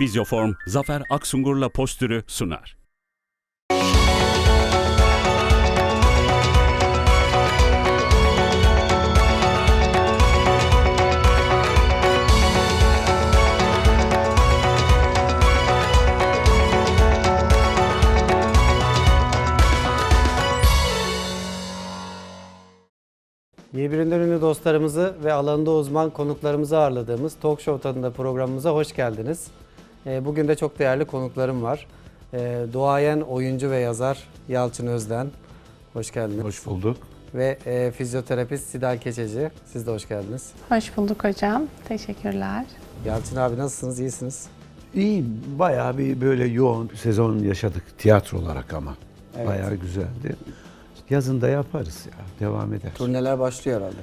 Fizyoform Zafer Aksungur'la postürü sunar. Birbirinden ünlü dostlarımızı ve alanında uzman konuklarımızı ağırladığımız Talk Show tadında programımıza hoş geldiniz. Ee, Bugün de çok değerli konuklarım var. Ee, Doğayen oyuncu ve yazar Yalçın Özden. Hoş geldiniz. Hoş bulduk. Ve e, fizyoterapist Sidal Keçeci. Siz de hoş geldiniz. Hoş bulduk hocam. Teşekkürler. Yalçın abi nasılsınız? İyisiniz? İyi, bayağı bir böyle yoğun sezon yaşadık tiyatro olarak ama. Evet. Bayağı güzeldi. Yazın da yaparız ya, devam eder. Turneler başlıyor herhalde.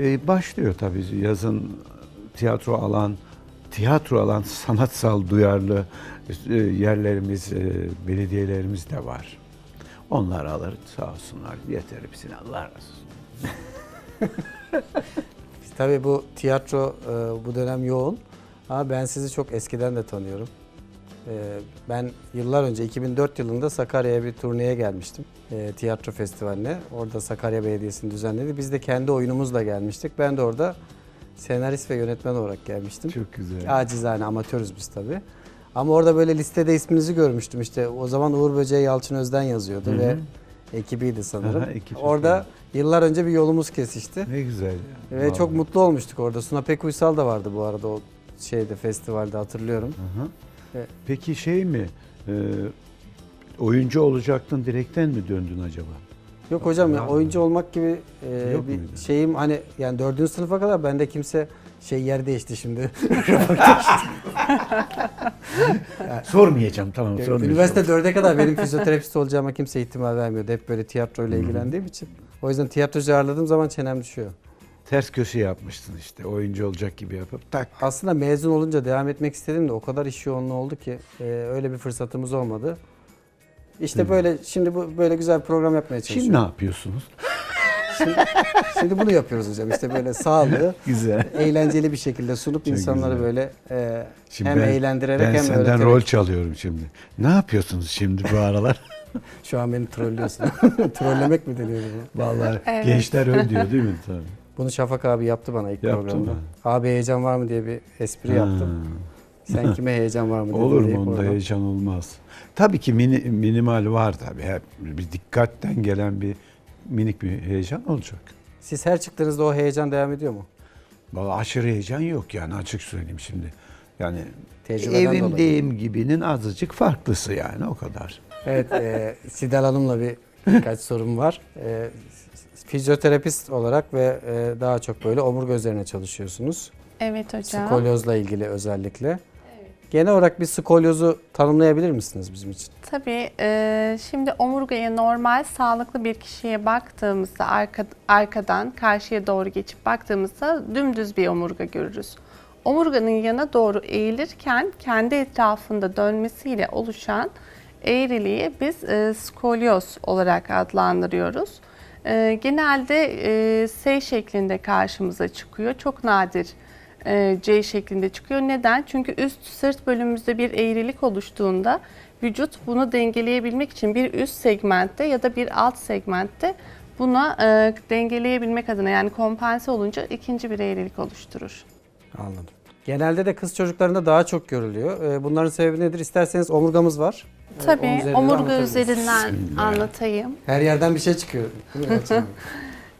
Ee, başlıyor tabii yazın tiyatro alan, tiyatro alan sanatsal duyarlı e, yerlerimiz, e, belediyelerimiz de var. Onlar alır sağ olsunlar. Yeter hepsine Allah razı olsun. Tabii bu tiyatro e, bu dönem yoğun. Ama ben sizi çok eskiden de tanıyorum. Ben yıllar önce 2004 yılında Sakarya'ya bir turneye gelmiştim. Tiyatro festivaline. Orada Sakarya Belediyesi'nin düzenledi. Biz de kendi oyunumuzla gelmiştik. Ben de orada senarist ve yönetmen olarak gelmiştim. Çok güzel. Acizane amatörüz biz tabii. Ama orada böyle listede isminizi görmüştüm işte. O zaman Uğur Böceği Yalçın Özden yazıyordu Hı hı. ve ekibiydi sanırım. Aha, ekip çok orada yıllar önce bir yolumuz kesişti. Ne güzel. Ve çok Vallahi. mutlu olmuştuk orada. Suna Pek Uysal da vardı bu arada o şeyde festivalde hatırlıyorum. Evet. Peki şey mi? e, oyuncu olacaktın direkten mi döndün acaba? Yok hocam ya oyuncu olmak gibi e, Yok bir muydu? şeyim hani yani dördüncü sınıfa kadar bende kimse şey yer değişti şimdi. Sormayacağım tamam sormayacağım. Üniversite dörde kadar benim fizyoterapist olacağıma kimse ihtimal vermiyordu. Hep böyle tiyatroyla ilgilendiğim için. O yüzden tiyatrocu ağırladığım zaman çenem düşüyor. Ters köşe yapmıştın işte oyuncu olacak gibi yapıp tak. Aslında mezun olunca devam etmek istedim de o kadar iş yoğunluğu oldu ki e, öyle bir fırsatımız olmadı. İşte böyle şimdi bu böyle güzel bir program yapmaya çalışıyorum. Şimdi ne yapıyorsunuz? Şimdi, şimdi bunu yapıyoruz hocam. İşte böyle sağlığı Güzel. eğlenceli bir şekilde sunup Çok insanları güzel. böyle e, Şimdi hem ben- eğlendirerek Ben hem senden öğreterek. rol çalıyorum şimdi. Ne yapıyorsunuz şimdi bu aralar? Şu an beni trollüyorsun. Trollemek mi deniyor bu? Vallahi Evet. gençler öyle diyor değil mi? Tabii. Bunu Şafak abi yaptı bana ilk Yaptı programda. mı? Abi heyecan var mı diye bir espri yaptım. Sen kime heyecan var mı Olur mu? Onda heyecan olmaz. Tabii ki mini, minimal var tabii. Hep bir dikkatten gelen bir minik bir heyecan olacak. Siz her çıktığınızda o heyecan devam ediyor mu? Vallahi aşırı heyecan yok yani açık söyleyeyim şimdi. Yani Tecrübeden dolayı. evimdeyim gibinin azıcık farklısı yani o kadar. Evet, e, Sidel Hanım'la bir birkaç sorum var. E, fizyoterapist olarak ve e, daha çok böyle omurga üzerine çalışıyorsunuz. Evet hocam. Skolyozla ilgili özellikle. Genel olarak bir skolyozu tanımlayabilir misiniz bizim için? Tabii e, şimdi omurgaya normal sağlıklı bir kişiye baktığımızda arka, arkadan karşıya doğru geçip baktığımızda dümdüz bir omurga görürüz. Omurganın yana doğru eğilirken kendi etrafında dönmesiyle oluşan eğriliği biz e, skolyoz olarak adlandırıyoruz. E, genelde e, S şeklinde karşımıza çıkıyor. Çok nadir C şeklinde çıkıyor. Neden? Çünkü üst sırt bölümümüzde bir eğrilik oluştuğunda vücut bunu dengeleyebilmek için bir üst segmentte ya da bir alt segmentte buna e, dengeleyebilmek adına yani kompanse olunca ikinci bir eğrilik oluşturur. Anladım. Genelde de kız çocuklarında daha çok görülüyor. E, bunların sebebi nedir? İsterseniz omurgamız var. E, Tabii omurga üzerinden anlatayım. Her yerden bir şey çıkıyor.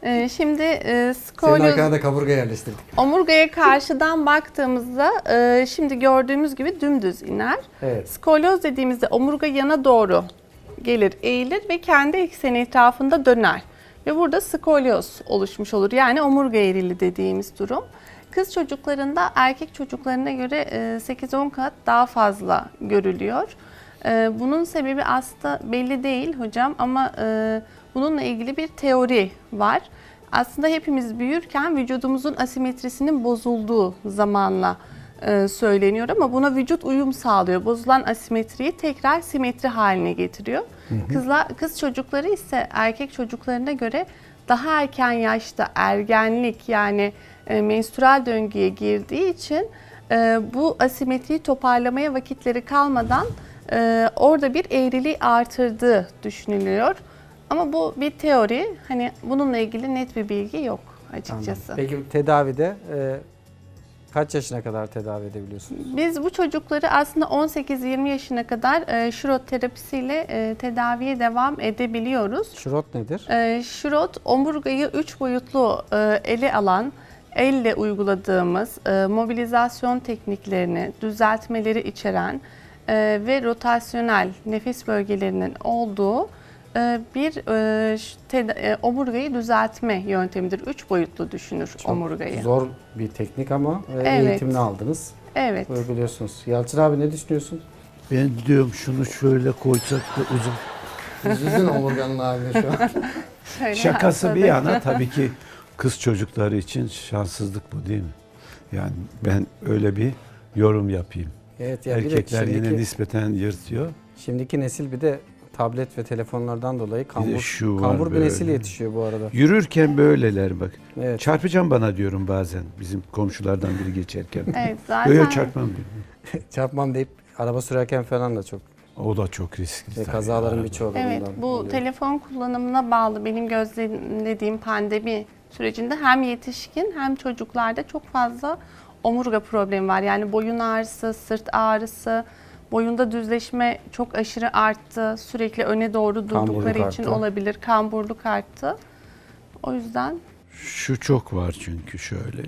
Değil mi Yalçın abi? E, şimdi e, Senin skolyoz arkana da kaburga yerleştirdik. omurgaya karşıdan baktığımızda e, şimdi gördüğümüz gibi dümdüz iner. Evet. Skolyoz dediğimizde omurga yana doğru gelir, eğilir ve kendi ekseni etrafında döner. Ve burada skolyoz oluşmuş olur. Yani omurga eğrili dediğimiz durum. Kız çocuklarında erkek çocuklarına göre e, 8-10 kat daha fazla görülüyor. E, Bunun sebebi aslında belli değil hocam ama e, bununla ilgili bir teori var. Aslında hepimiz büyürken vücudumuzun asimetrisinin bozulduğu zamanla e, söyleniyor ama buna vücut uyum sağlıyor. Bozulan asimetriyi tekrar simetri haline getiriyor. Kızlar kız çocukları ise erkek çocuklarına göre daha erken yaşta ergenlik yani e, menstrual döngüye girdiği için e, bu asimetriyi toparlamaya vakitleri kalmadan e, orada bir eğriliği artırdığı düşünülüyor. Ama bu bir teori. Hani bununla ilgili net bir bilgi yok açıkçası. Peki tedavide e, kaç yaşına kadar tedavi edebiliyorsunuz? Biz bu çocukları aslında 18-20 yaşına kadar e, şurot terapisiyle e, tedaviye devam edebiliyoruz. Şurot nedir? E, şurot omurgayı üç boyutlu e, ele alan, elle uyguladığımız e, mobilizasyon tekniklerini, düzeltmeleri içeren e, ve rotasyonel nefes bölgelerinin olduğu bir e, ş- teda- e, omurgayı düzeltme yöntemidir. Üç boyutlu düşünür Çok omurgayı. Zor bir teknik ama e, Evet. eğitimini aldınız. Evet. Uyguluyorsunuz. Yalçın abi ne düşünüyorsun? Ben diyorum şunu şöyle koysak da uzun. Üzüldün omurganın haline şu an. Şöyle Şakası bir yana tabii ki kız çocukları için şanssızlık bu değil mi? Yani ben öyle bir yorum yapayım. Evet ya bir de Erkekler yine şimdiki, nispeten yırtıyor. şimdiki nesil bir de tablet ve telefonlardan dolayı kambur, şu var kambur bir böyle. nesil yetişiyor bu arada. Yürürken böyleler bak. Evet. Çarpacağım bana diyorum bazen bizim komşulardan biri geçerken. Evet zaten yok çarpmam diyor. Çarpmam deyip araba sürerken falan da çok O da çok riskli. e, tabii kazaların araba. birçoğu Evet, bundan bu oluyor. telefon kullanımına bağlı benim gözlemlediğim pandemi sürecinde hem yetişkin hem çocuklarda çok fazla omurga problemi var. Yani boyun ağrısı, sırt ağrısı, boyunda düzleşme çok aşırı arttı. Sürekli öne doğru Kamburluk durdukları için arttı. olabilir. Kamburluk arttı. O yüzden Şu çok var çünkü şöyle.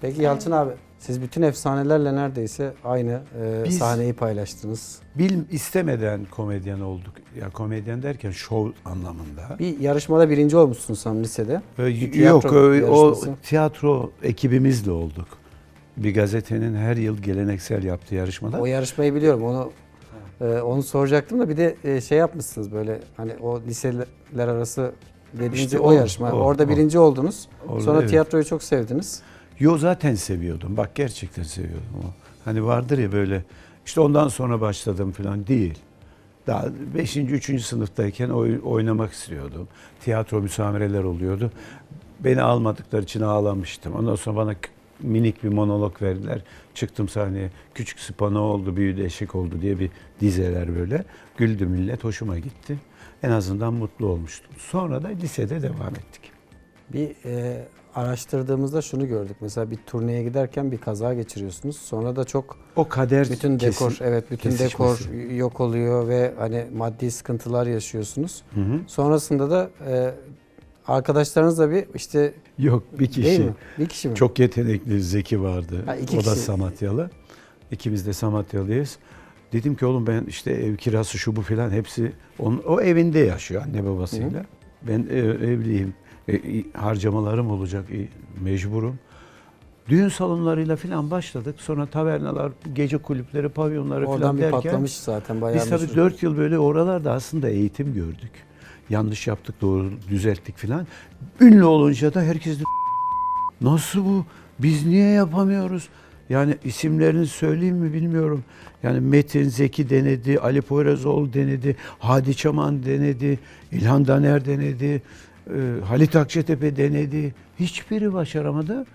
Peki Yalçın abi siz bütün efsanelerle neredeyse aynı e, Biz- sahneyi paylaştınız. Bil istemeden komedyen olduk. Ya komedyen derken şov anlamında. Bir yarışmada birinci olmuşsun sen lisede. Ee, Bir Yok tiyatro o, o yarışması. tiyatro ekibimizle olduk. Bir gazetenin her yıl geleneksel yaptığı yarışmada. O yarışmayı biliyorum. Onu e, onu soracaktım da bir de e, şey yapmışsınız böyle hani o liseler arası dediğiniz İşte o, o, yarışma. o, Orada o. birinci oldunuz. Orada Sonra evet. tiyatroyu çok sevdiniz. Yo zaten seviyordum. Bak gerçekten seviyordum. Hani vardır ya böyle işte ondan sonra başladım falan değil. Daha 5. 3. sınıftayken oy- oynamak istiyordum. Tiyatro müsamereler oluyordu. Beni almadıkları için ağlamıştım. Ondan sonra bana minik bir monolog verdiler. Çıktım sahneye. Küçük spano oldu, büyüdü, eşek oldu diye bir dizeler böyle. Güldü millet, hoşuma gitti. En azından mutlu olmuştum. Sonra da lisede devam ettik. Bir e, araştırdığımızda şunu gördük. Mesela bir turneye giderken bir kaza geçiriyorsunuz. Sonra da çok O kader bütün kesin- dekor evet bütün kesişmesi. dekor yok oluyor ve hani maddi sıkıntılar yaşıyorsunuz. Hı hı. Sonrasında da e, arkadaşlarınızla bir işte Yok bir kişi. değil mi? Bir kişi mi? Çok yetenekli Zeki vardı. Ha, iki o da kişi. Samatyalı. İkimiz de Samatyalıyız. Dedim ki oğlum ben işte ev kirası şu bu filan hepsi onun, o evinde yaşıyor anne babasıyla. Ben e, evliyim. E, harcamalarım olacak. e, mecburum. Düğün salonlarıyla filan başladık. Sonra tavernalar, gece kulüpleri, pavyonları Oradan filan bir derken patlamış zaten bayağı biz tabii meşhur. 4 yıl böyle oralarda aslında eğitim gördük. Yanlış yaptık, doğru düzelttik filan. Ünlü olunca da herkes de nasıl bu? Biz niye yapamıyoruz? Yani isimlerini söyleyeyim mi bilmiyorum. Yani Metin Zeki denedi, Ali Poyrazoğlu denedi, Hadi Çaman denedi, İlhan Daner denedi, e, Halit Akçatepe denedi. Hiçbiri başaramadı.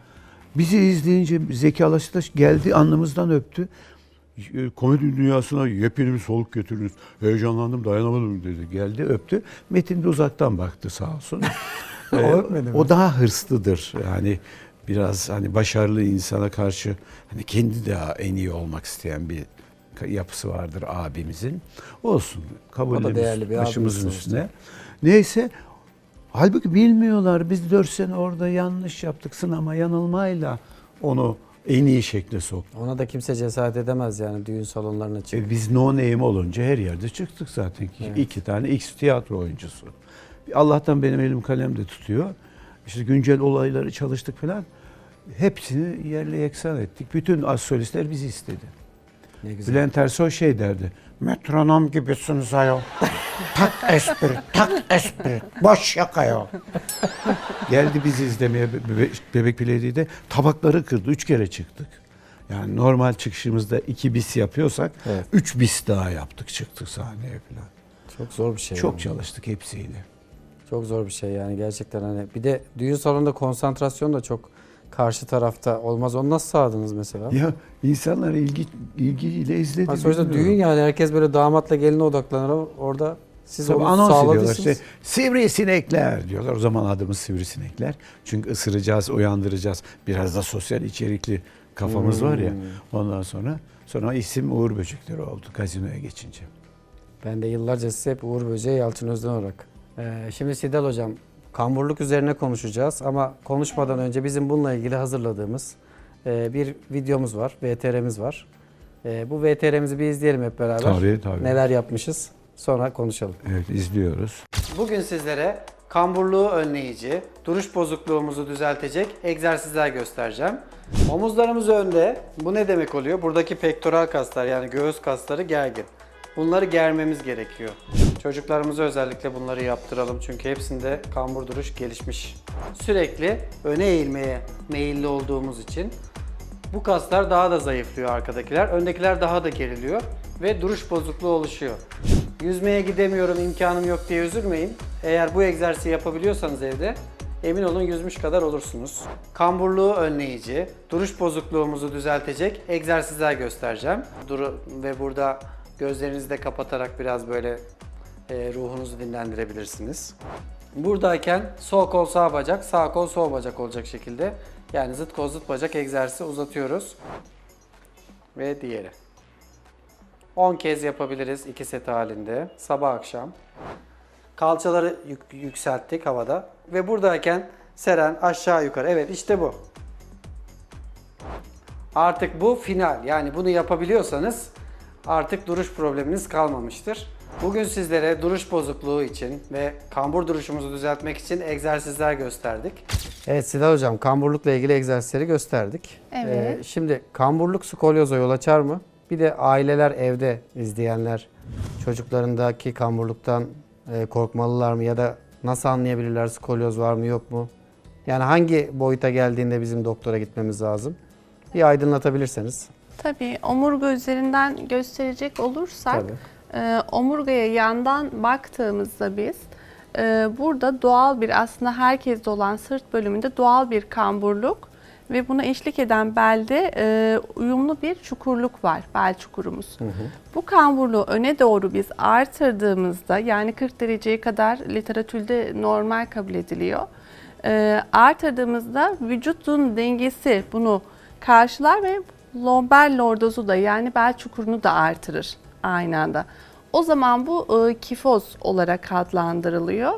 Bizi izleyince Zeki Alasdaş geldi, alnımızdan öptü. E, Komedi dünyasına yepyeni bir soluk götürdünüz. Heyecanlandım, dayanamadım dedi. Geldi, öptü. Metin de uzaktan baktı sağ olsun. O E, öpmedi mi? o daha hırslıdır. Yani biraz hani başarılı insana karşı hani kendi de en iyi olmak isteyen bir yapısı vardır abimizin. Olsun. Kabulümüz değerli bir başımızın üstüne. Neyse halbuki bilmiyorlar. Biz dört sene orada yanlış yaptık. Sınama yanılmayla onu en iyi şekle soktuk. Ona da kimse cesaret edemez yani düğün salonlarına çıkıp. E biz no name olunca her yerde çıktık zaten. Evet. İki tane X tiyatro oyuncusu. Allah'tan benim elim kalem de tutuyor. İşte güncel olayları çalıştık falan. Hepsini yerle yeksan ettik. Bütün az solistler bizi istedi. Ne güzel. Bülent Ersoy şey derdi. Metronom gibisiniz ayol. tak espri, tak espri. Boş şaka ya. Geldi bizi izlemeye Be- Be- Bebek Belediye'de. Tabakları kırdı. Üç kere çıktık. Yani normal çıkışımızda iki bis yapıyorsak Evet. üç bis daha yaptık çıktık sahneye falan. Çok zor bir şey. Çok yani. çalıştık hepsiyle. Çok zor bir şey yani gerçekten hani. Bir de düğün salonunda konsantrasyon da çok karşı tarafta olmaz. Onu nasıl sağladınız mesela? Ya insanlar ilgi ilgiyle izledi. Ha, sonuçta düğün yani herkes böyle damatla geline odaklanır ama orada siz Tabii onu sağladıysanız. işte sivrisinekler diyorlar. O zaman adımız sivrisinekler. Çünkü ısıracağız, uyandıracağız. Biraz da sosyal içerikli kafamız var ya. Hmm. Ondan sonra sonra isim Uğur Böcekleri oldu gazinoya geçince. Ben de yıllarca size hep Uğur Böceği Yalçın Özden olarak. Ee, şimdi Sidel Hocam, kamburluk üzerine konuşacağız ama konuşmadan önce bizim bununla ilgili hazırladığımız e, bir videomuz var, VTR'miz var. E, bu VTR'mizi bir izleyelim hep beraber. Tabii tabii. Neler yapmışız, sonra konuşalım. Evet izliyoruz. Bugün sizlere kamburluğu önleyici, duruş bozukluğumuzu düzeltecek egzersizler göstereceğim. Omuzlarımız önde. Bu ne demek oluyor? Buradaki pektoral kaslar yani göğüs kasları gergin. Bunları germemiz gerekiyor. Çocuklarımıza özellikle bunları yaptıralım çünkü hepsinde kambur duruş gelişmiş. Sürekli öne eğilmeye meyilli olduğumuz için bu kaslar daha da zayıflıyor arkadakiler. Öndekiler daha da geriliyor ve duruş bozukluğu oluşuyor. Yüzmeye gidemiyorum, imkanım yok diye üzülmeyin. Eğer bu egzersizi yapabiliyorsanız evde emin olun yüzmüş kadar olursunuz. Kamburluğu önleyici, duruş bozukluğumuzu düzeltecek egzersizler göstereceğim. Duru ve burada gözlerinizi de kapatarak biraz böyle ruhunuzu dinlendirebilirsiniz. Buradayken sol kol sağ bacak, sağ kol sol bacak olacak şekilde. Yani zıt kol zıt bacak egzersizi uzatıyoruz. Ve diğeri. 10 kez yapabiliriz iki set halinde. Sabah akşam. Kalçaları yük- yükselttik havada. Ve buradayken Seren aşağı yukarı. Evet işte bu. Artık bu final. Yani bunu yapabiliyorsanız artık duruş probleminiz kalmamıştır. Bugün sizlere duruş bozukluğu için ve kambur duruşumuzu düzeltmek için egzersizler gösterdik. Evet Sidal Hocam kamburlukla ilgili egzersizleri gösterdik. Evet. Ee, şimdi kamburluk skolyoza yol açar mı? Bir de aileler evde izleyenler çocuklarındaki kamburluktan e, korkmalılar mı ya da nasıl anlayabilirler skolyoz var mı yok mu? Yani hangi boyuta geldiğinde bizim doktora gitmemiz lazım? Bir aydınlatabilirseniz. Tabii omurga üzerinden gösterecek olursak Tabii. E, omurgaya yandan baktığımızda biz e, burada doğal bir aslında herkeste olan sırt bölümünde doğal bir kamburluk ve buna eşlik eden belde e, uyumlu bir çukurluk var, bel çukurumuz. Bu kamburluğu öne doğru biz artırdığımızda yani 40 dereceye kadar literatürde normal kabul ediliyor. E, artırdığımızda vücudun dengesi bunu karşılar ve lomber lordozu da yani bel çukurunu da artırır aynı anda. O zaman bu e, kifoz olarak adlandırılıyor.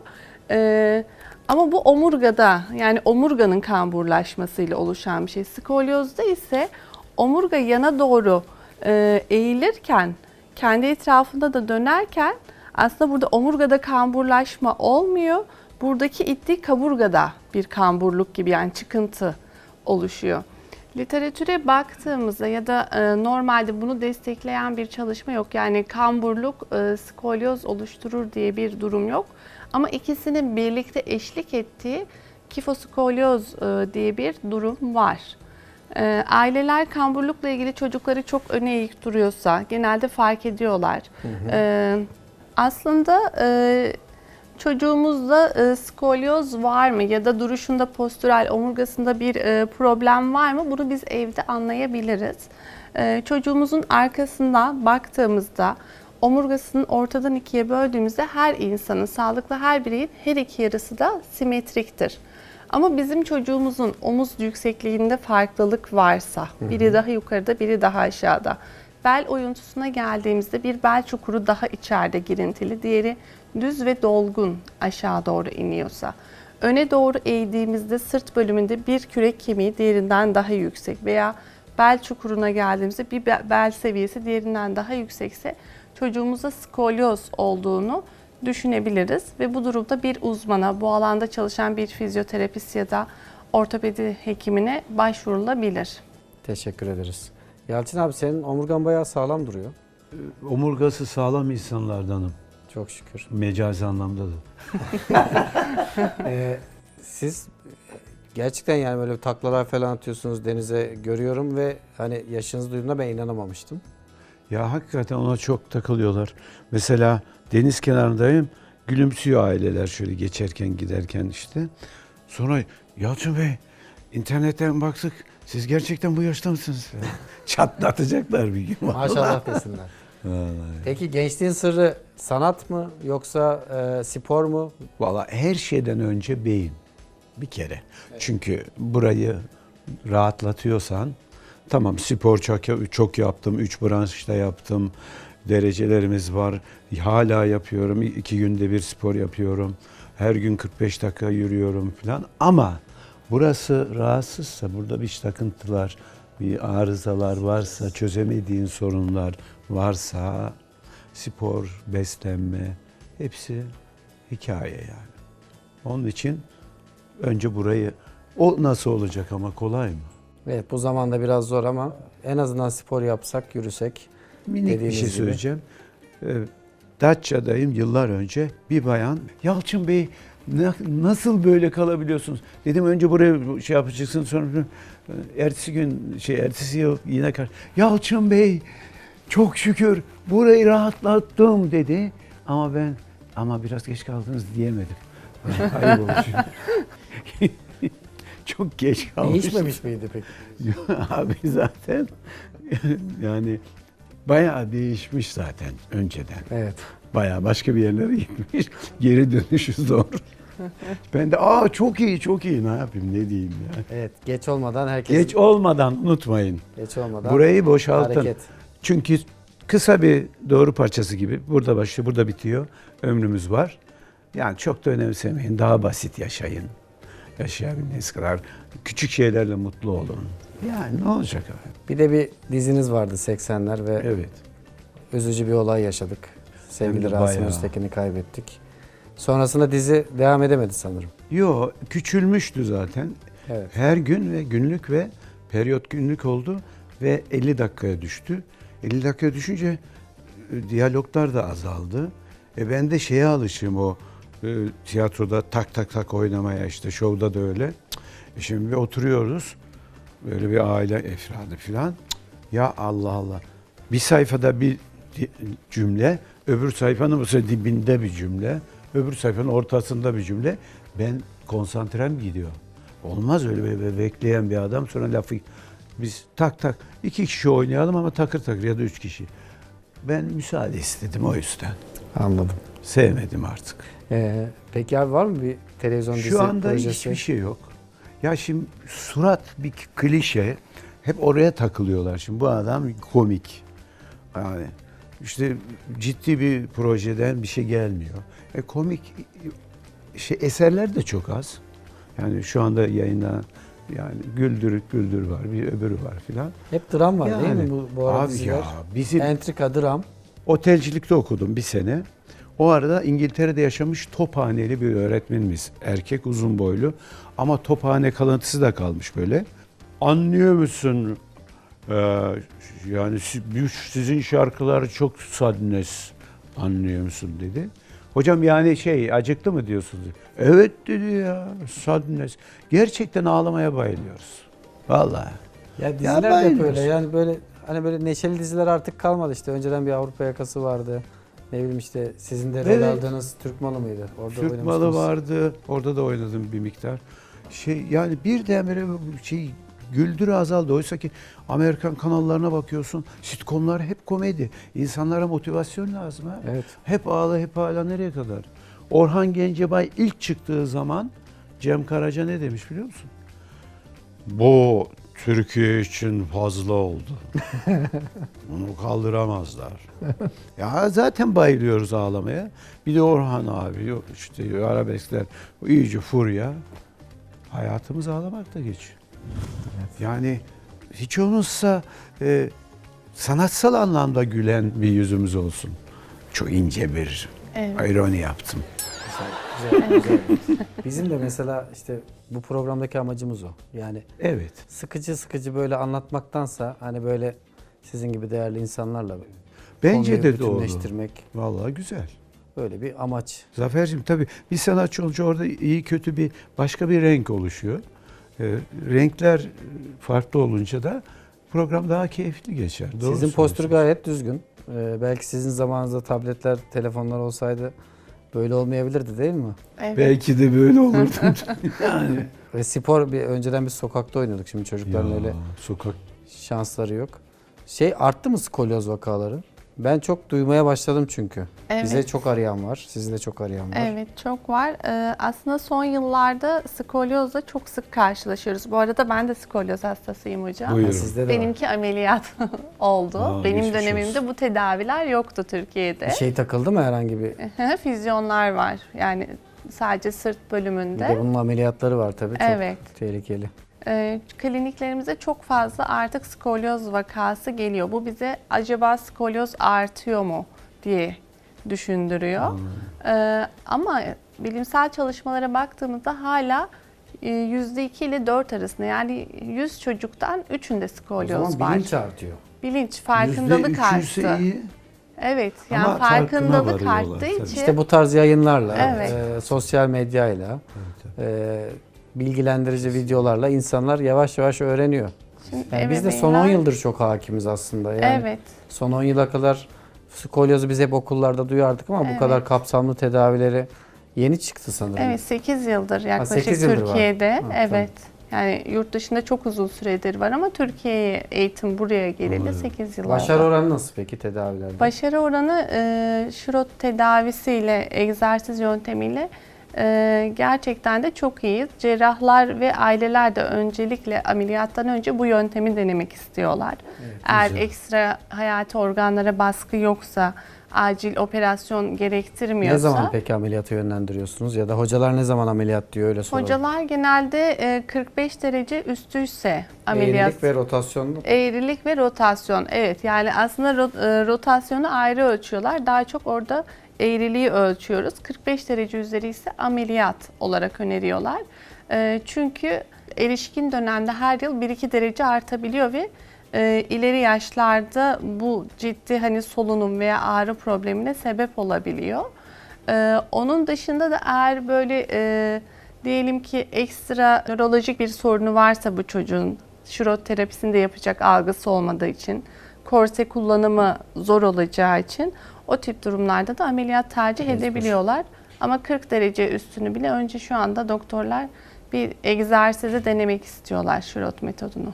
E, ama bu omurgada yani omurganın kamburlaşmasıyla oluşan bir şey. Skolyozda ise omurga yana doğru e, eğilirken kendi etrafında da dönerken aslında burada omurgada kamburlaşma olmuyor. Buradaki ittiği kaburgada bir kamburluk gibi yani çıkıntı oluşuyor. Literatüre baktığımızda ya da e, normalde bunu destekleyen bir çalışma yok. Yani kamburluk e, skolyoz oluşturur diye bir durum yok. Ama ikisinin birlikte eşlik ettiği kifoskolyoz e, diye bir durum var. E, aileler kamburlukla ilgili çocukları çok öne eğik duruyorsa genelde fark ediyorlar. E, aslında e, çocuğumuzda e, skolyoz var mı ya da duruşunda postürel omurgasında bir e, problem var mı bunu biz evde anlayabiliriz. E, çocuğumuzun arkasından baktığımızda omurgasının ortadan ikiye böldüğümüzde her insanın sağlıklı her bireyin her iki yarısı da simetriktir. Ama bizim çocuğumuzun omuz yüksekliğinde farklılık varsa, biri daha yukarıda, biri daha aşağıda. Bel oyuntusuna geldiğimizde bir bel çukuru daha içeride girintili, diğeri düz ve dolgun aşağı doğru iniyorsa. Öne doğru eğdiğimizde sırt bölümünde bir kürek kemiği diğerinden daha yüksek veya bel çukuruna geldiğimizde bir be- bel seviyesi diğerinden daha yüksekse çocuğumuzda skolyoz olduğunu düşünebiliriz ve bu durumda bir uzmana, bu alanda çalışan bir fizyoterapist ya da ortopedi hekimine başvurulabilir. Teşekkür ederiz. Yalçın abi senin omurgan bayağı sağlam duruyor. Omurgası sağlam insanlardanım. Çok şükür. Mecazi anlamda da. Ee, siz gerçekten yani böyle taklalar falan atıyorsunuz denize görüyorum ve hani yaşınız duyduğumda ben inanamamıştım. Ya hakikaten ona çok takılıyorlar. Mesela deniz kenarındayım. Gülümsüyor aileler şöyle geçerken giderken işte. Sonra Yalçın Bey internetten baktık. Siz gerçekten bu yaşta mısınız? Çatlatacaklar bir gün. Maşallah desinler. Vallahi. Peki gençliğin sırrı sanat mı yoksa e, spor mu? Valla her şeyden önce beyin. Bir kere. Çünkü burayı rahatlatıyorsan tamam spor çok, çok yaptım. Üç branşta yaptım. Derecelerimiz var. Hala yapıyorum. iki günde bir spor yapıyorum. Her gün 45 dakika yürüyorum falan. Ama burası rahatsızsa, burada bir takıntılar, bir arızalar varsa, çözemediğin sorunlar varsa spor, beslenme hepsi hikaye yani. Onun için önce burayı o nasıl olacak ama kolay mı? Evet bu zamanda biraz zor ama en azından spor yapsak, yürüsek. Minik bir şey gibi. söyleyeceğim. Ee, Datça'dayım yıllar önce bir bayan Yalçın Bey na- nasıl böyle kalabiliyorsunuz? Dedim önce buraya şey yapacaksın sonra e, ertesi gün şey ertesi yıl yine kar. Yalçın Bey çok şükür burayı rahatlattım dedi. Ama ben ama biraz geç kaldınız diyemedim. Olmuş. çok geç kalmış. Değişmemiş miydi peki? Abi zaten yani bayağı değişmiş zaten önceden. Evet. Bayağı başka bir yerlere gitmiş. Geri dönüşü zor. ben de aa çok iyi çok iyi ne yapayım ne diyeyim ya. Evet geç olmadan herkes Geç olmadan unutmayın. geç olmadan Burayı boşaltın. hareket. Çünkü kısa bir doğru parçası gibi burada başlıyor burada bitiyor. Ömrümüz var. Yani çok da önemsemeyin. Daha basit yaşayın. Yaşayabildiğiniz kadar küçük şeylerle mutlu olun. Yani ne olacak abi? Bir de bir diziniz vardı 80'ler ve Evet. üzücü bir olay yaşadık. Sevgili Hem de Rasim bayağı. Öztekin'i kaybettik. Sonrasında dizi devam edemedi sanırım. Yo küçülmüştü zaten. Evet. Her gün ve günlük ve periyot günlük oldu ve 50 dakikaya düştü. 50 dakikaya düşünce e, diyaloglar da azaldı. E ben de şeye alışığım o e, tiyatroda tak tak tak oynamaya işte şovda da öyle. E şimdi bir oturuyoruz böyle bir aile efradı falan. Ya Allah Allah. Bir sayfada bir cümle, öbür sayfanın sefer dibinde bir cümle, öbür sayfanın ortasında bir cümle. Ben konsantrem gidiyor. Olmaz öyle böyle bekleyen bir adam sonra lafı biz tak tak iki kişi oynayalım ama takır takır ya da üç kişi. Ben müsaade istedim o yüzden. Anladım. Sevmedim artık. Ee, peki abi var mı bir televizyon dizi Şu anda projesi? hiçbir şey yok. Ya şimdi surat bir klişe. Hep oraya takılıyorlar. Şimdi bu adam komik. Yani işte ciddi bir projeden bir şey gelmiyor. E komik şey eserler de çok az. Yani şu anda yayınlanan yani Güldürük Güldür var, bir öbürü var filan. Hep dram var değil Yani, mi bu, bu arada Abi ya bizim Entrika, dram. Otelcilikte okudum bir sene. O arada İngiltere'de yaşamış tophaneli bir öğretmenimiz. Erkek uzun boylu ama tophane kalıntısı da kalmış böyle. Anlıyor musun? Ee, yani sizin şarkılar çok sadness. Anlıyor musun dedi. Hocam yani şey acıklı mı diyorsunuz? Evet dedi ya sadness. Gerçekten ağlamaya bayılıyoruz. Vallahi. Ya diziler de hep bayılıyorsun. öyle. Yani böyle hani böyle neşeli diziler artık kalmadı işte. Önceden bir Avrupa yakası vardı. Ne bileyim işte sizin de rol Evet. aldığınız Türk malı mıydı? Orada Türk malı vardı. Orada da oynadım bir miktar. Şey yani birdenbire bu şey güldürü azaldı. Oysa ki Amerikan kanallarına bakıyorsun. Sitcomlar hep komedi. İnsanlara motivasyon lazım ha. Evet. Hep ağla hep ağla nereye kadar? Orhan Gencebay ilk çıktığı zaman Cem Karaca ne demiş biliyor musun? Bu Türkiye için fazla oldu. Bunu kaldıramazlar. ya zaten bayılıyoruz ağlamaya. Bir de Orhan abi, yok işte arabeskler, iyice furya. Hayatımız ağlamakta geçiyor. Yani hiç olmazsa e, sanatsal anlamda gülen bir yüzümüz olsun. Çok ince bir Evet. ironi yaptım. Güzel, güzel. Bizim de mesela işte bu programdaki amacımız o. Yani Evet. sıkıcı sıkıcı böyle anlatmaktansa hani böyle sizin gibi değerli insanlarla Bence konuyu de doğru. bütünleştirmek Vallahi güzel. böyle bir amaç. Zafer'cim tabii bir sanatçı olunca orada iyi kötü bir başka bir renk oluşuyor. Ee, renkler farklı olunca da program daha keyifli geçer. Doğru sizin postür gayet düzgün. Ee, belki sizin zamanınızda tabletler, telefonlar olsaydı Böyle olmayabilirdi değil mi? Evet. Belki de böyle olurdu. yani. Ve spor bir önceden biz sokakta oynuyorduk. Şimdi çocukların Ya, öyle sokak şansları yok. Şey arttı mı skolyoz vakaları? Ben çok duymaya başladım çünkü. Bize Evet. çok arayan var. Sizi de çok arayan var. Evet çok var. Ee, aslında son yıllarda skolyozla çok sık karşılaşıyoruz. Bu arada ben de skolyoz hastasıyım hocam. Buyurun. Sizde de var. Benimki ameliyat oldu. Aa, Benim dönemimde olsun. bu tedaviler yoktu Türkiye'de. Bir şey takıldı mı herhangi bir? Füzyonlar var. Yani sadece sırt Bir de bölümünde. bunun ameliyatları var tabii. Çok Evet. tehlikeli. Ee, kliniklerimize çok fazla artık skolyoz vakası geliyor. Bu bize acaba skolyoz artıyor mu diye düşündürüyor. Ee, ama bilimsel çalışmalara baktığımızda hala e, %2 ile 4 arasında yani 100 çocuktan 3'ünde O skolyoz zaman var. bilinç artıyor. Bilinç, farkındalık arttı. iyi. Evet, yani Ama farkındalık arttığı için İşte bu tarz yayınlarla, Evet. e, sosyal medyayla, e, bilgilendirici videolarla insanlar yavaş yavaş öğreniyor. Şimdi Yani biz de son 10 ebeveynler- yıldır çok hakimiz aslında. Yani Evet. Son 10 yıla kadar skolyozu biz hep okullarda duyardık ama bu Evet. kadar kapsamlı tedavileri yeni çıktı sanırım. Evet 8 yıldır yaklaşık 8 yıldır var. Türkiye'de. Ha, evet. Yani yurt dışında çok uzun süredir var ama Türkiye'ye eğitim buraya geleli Anladım. 8 yıl Başarı oldu. oranı nasıl peki tedavilerde? Başarı oranı e, şurot tedavisiyle, egzersiz yöntemiyle e, gerçekten de çok iyi. Cerrahlar ve aileler de öncelikle ameliyattan önce bu yöntemi denemek istiyorlar. Eğer güzel. ekstra hayati organlara baskı yoksa, acil operasyon gerektirmiyorsa. ne zaman peki ameliyata yönlendiriyorsunuz ya da hocalar ne zaman ameliyat diyor öyle soralım. Hocalar genelde e, 45 derece üstüyse ameliyat. Eğrilik ve rotasyonlu. Eğrilik ve rotasyon. Evet yani aslında e, rotasyonu ayrı ölçüyorlar. Daha çok orada eğriliği ölçüyoruz. 45 derece üzeri ise ameliyat olarak öneriyorlar. E, Çünkü erişkin dönemde her yıl 1-2 derece artabiliyor ve e, ileri yaşlarda bu ciddi hani solunum veya ağrı problemine sebep olabiliyor. E, Onun dışında da eğer böyle e, diyelim ki ekstra nörolojik bir sorunu varsa bu çocuğun şurot terapisinde yapacak algısı olmadığı için, korse kullanımı zor olacağı için o tip durumlarda da ameliyat tercih edebiliyorlar. Ama 40 derece üstünü bile önce şu anda doktorlar bir egzersizi denemek istiyorlar şurot metodunu.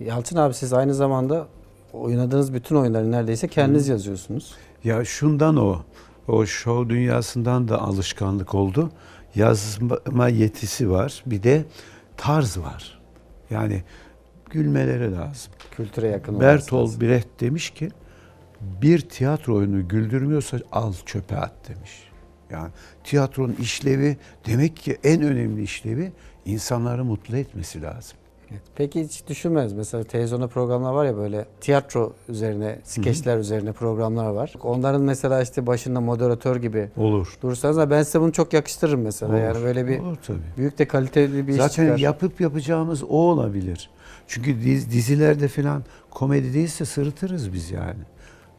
Yalçın abi siz aynı zamanda oynadığınız bütün oyunları neredeyse kendiniz yazıyorsunuz. Ya şundan o, o show dünyasından da alışkanlık oldu. Yazma yetisi var. Bir de tarz var. Yani gülmeleri lazım. Kültüre yakın olması lazım. Bertolt Brecht demiş ki bir tiyatro oyunu güldürmüyorsa al çöpe at demiş. Yani tiyatronun işlevi demek ki en önemli işlevi insanları mutlu etmesi lazım. Evet. Peki hiç düşünmez mesela televizyonda programlar var ya böyle tiyatro üzerine, skeçler üzerine programlar var. Onların mesela işte başında moderatör gibi Olur. durursanız da ben size bunu çok yakıştırırım mesela. Olur. Yani böyle bir Olur tabii. büyük de kaliteli bir iş Zaten yapıp yapacağımız o olabilir. Çünkü diz- dizilerde falan komedi değilse sırıtırız biz yani.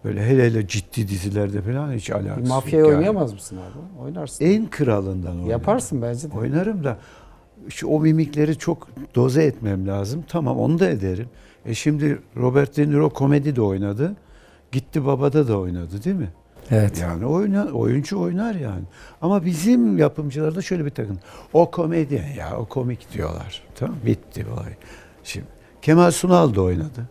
Böyle hele hele ciddi dizilerde falan hiç alakası yok. mafyayı yani. oynayamaz mısın abi? Oynarsın. En kralından oynarım. Yaparsın bence de. Oynarım da şu o mimikleri çok doze etmem lazım. Tamam onu da ederim. E şimdi Robert De Niro komedi de oynadı. Gitti Baba'da da oynadı değil mi? Evet. Yani oyna, oyuncu oynar yani. Ama bizim yapımcılarda şöyle bir takım. O komedyen ya o komik diyorlar. Tamam bitti olay. Şimdi Kemal Sunal da oynadı.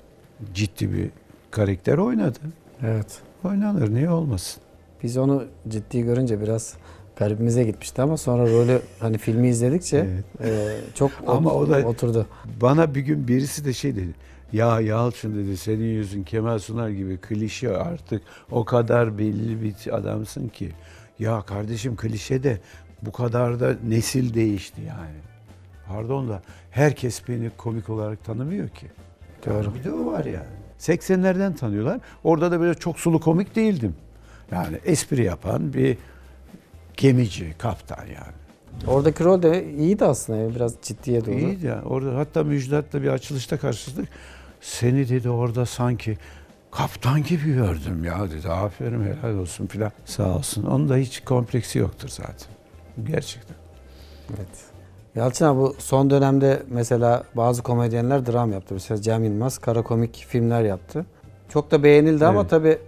Ciddi bir karakter oynadı. Evet. Oynanır niye olmasın? Biz onu ciddi görünce biraz garibimize gitmişti ama sonra rolü hani filmi izledikçe Evet. e, çok Ama o da- oturdu. Bana bir gün birisi de şey dedi. Ya Yalçın dedi senin yüzün Kemal Sunal gibi klişe artık o kadar belli bir adamsın ki. Ya kardeşim klişe de bu kadar da nesil değişti yani. Pardon da herkes beni komik olarak tanımıyor ki. Doğru. Bir de o var yani. 80'lerden tanıyorlar. Orada da böyle çok sulu komik değildim. Yani espri yapan bir gemici, kaptan yani. Oradaki rol de iyiydi aslında yani biraz ciddiye doğru. İyiydi ya. Orada hatta Müjdat'la bir açılışta karşılaştık. Seni dedi orada sanki kaptan gibi gördüm ya dedi. Aferin helal olsun filan. Sağ olsun. Onun da hiç kompleksi yoktur zaten. Gerçekten. Evet. Yalçın abi bu son dönemde mesela bazı komedyenler dram yaptı. Mesela Cem Yılmaz kara komik filmler yaptı. Çok da beğenildi ama Evet. tabii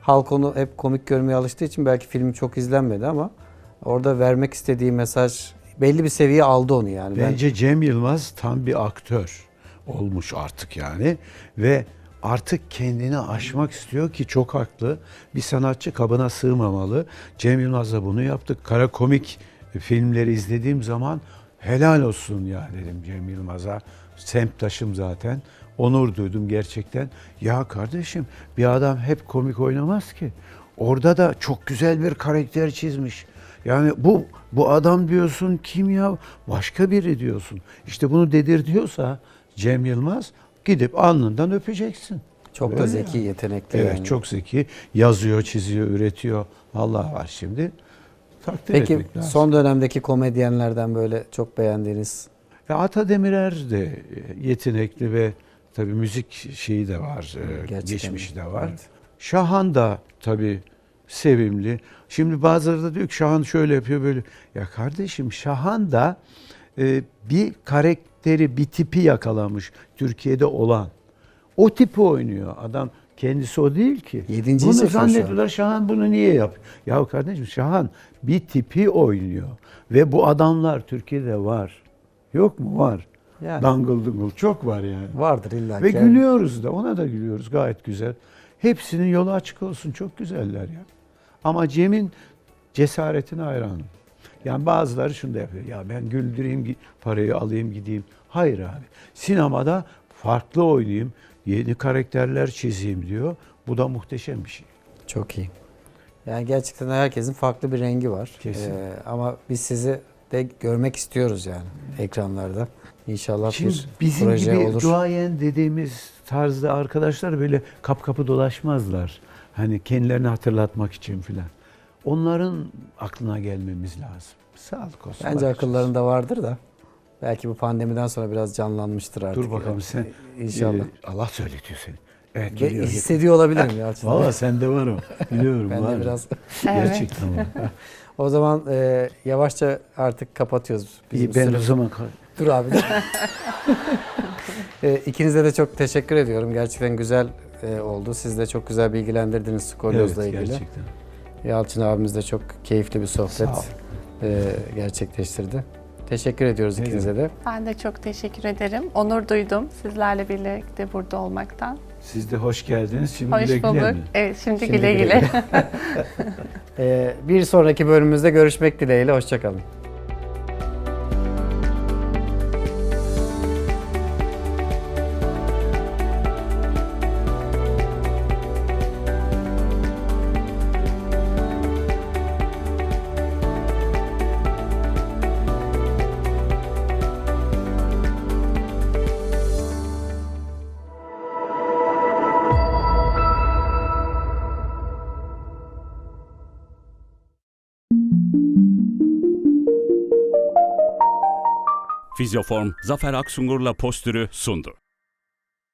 halk onu hep komik görmeye alıştığı için belki film çok izlenmedi ama Orada vermek istediği mesaj belli bir seviye aldı onu yani. Ben- Bence Cem Yılmaz tam bir aktör olmuş artık yani ve artık kendini aşmak istiyor ki çok haklı. Bir sanatçı kabına sığmamalı. Cem Yılmaz'la bunu yaptık. Kara komik filmleri izlediğim zaman helal olsun ya dedim Cem Yılmaz'a. Semttaşım zaten. Onur duydum gerçekten. Ya kardeşim bir adam hep komik oynamaz ki. Orada da çok güzel bir karakter çizmiş. Yani bu bu adam diyorsun kim ya? Başka biri diyorsun. İşte bunu dedir diyorsa Cem Yılmaz gidip alnından öpeceksin. çok da Öyle zeki, yani. yetenekli Evet yani. çok zeki. Yazıyor, çiziyor, üretiyor. Allah var şimdi. Takdir Peki etmek lazım. son dönemdeki komedyenlerden böyle çok beğendiğiniz Ya Ata Demirer de yetenekli ve tabii müzik şeyi de var, e, Gerçekten. geçmişi de var. Evet. Şahan da tabii sevimli. Şimdi bazıları da diyor ki Şahan şöyle yapıyor böyle. Ya kardeşim Şahan da e, bir karakteri, bir tipi yakalamış Türkiye'de olan. O tipi oynuyor. Adam kendisi o değil ki. Yedinciyi bunu zannediyorlar Şahan bunu niye yapıyor? Ya kardeşim Şahan bir tipi oynuyor. Ve bu adamlar Türkiye'de var. Yok mu? Var. yani Dangıl dungul çok var yani. vardır illa Ve gülüyoruz da ona da gülüyoruz gayet güzel. Hepsinin yolu açık olsun çok güzeller ya. Ama Cem'in cesaretine hayranım. Yani bazıları şunu da yapıyor. Ya ben güldüreyim parayı alayım gideyim. Hayır abi. Sinemada farklı oynayayım. Yeni karakterler çizeyim diyor. Bu da muhteşem bir şey. Çok iyi. Yani gerçekten herkesin farklı bir rengi var. Kesin. Ee, ama biz sizi de görmek istiyoruz yani ekranlarda. İnşallah Şimdi bir bizim proje gibi olur. duayen dediğimiz tarzda arkadaşlar böyle kap kapı dolaşmazlar. Hani kendilerini hatırlatmak için filan. Onların aklına gelmemiz lazım. Sağlık olsun. Bence akıllarında vardır da. Belki bu pandemiden sonra biraz canlanmıştır artık. Dur bakalım yani. sen. İnşallah. Ee, Allah söyletiyor seni. Evet Ve geliyor. hissediyor olabilirim Yalçın. Valla sende var o. Biliyorum ben var. de biraz. Gerçekten var. O zaman e, yavaşça artık kapatıyoruz. Bizim İyi ben süre- o zaman Dur abi. e, ikinize de çok teşekkür ediyorum. Gerçekten güzel e, oldu. Siz de çok güzel bilgilendirdiniz skolyozla evet, ilgili. gerçekten. Yalçın abimiz de çok keyifli bir sohbet e, gerçekleştirdi. Teşekkür ediyoruz Ne ikinize de. Ben de çok teşekkür ederim. Onur duydum sizlerle birlikte burada olmaktan. Siz de hoş geldiniz. Şimdi Hoş güle güle bulduk. mi? Evet, şimdi, Şimdi güle güle güle. E, bir sonraki bölümümüzde görüşmek dileğiyle. Hoşçakalın. Fizyoform Zafer Aksungur'la postürü sundu.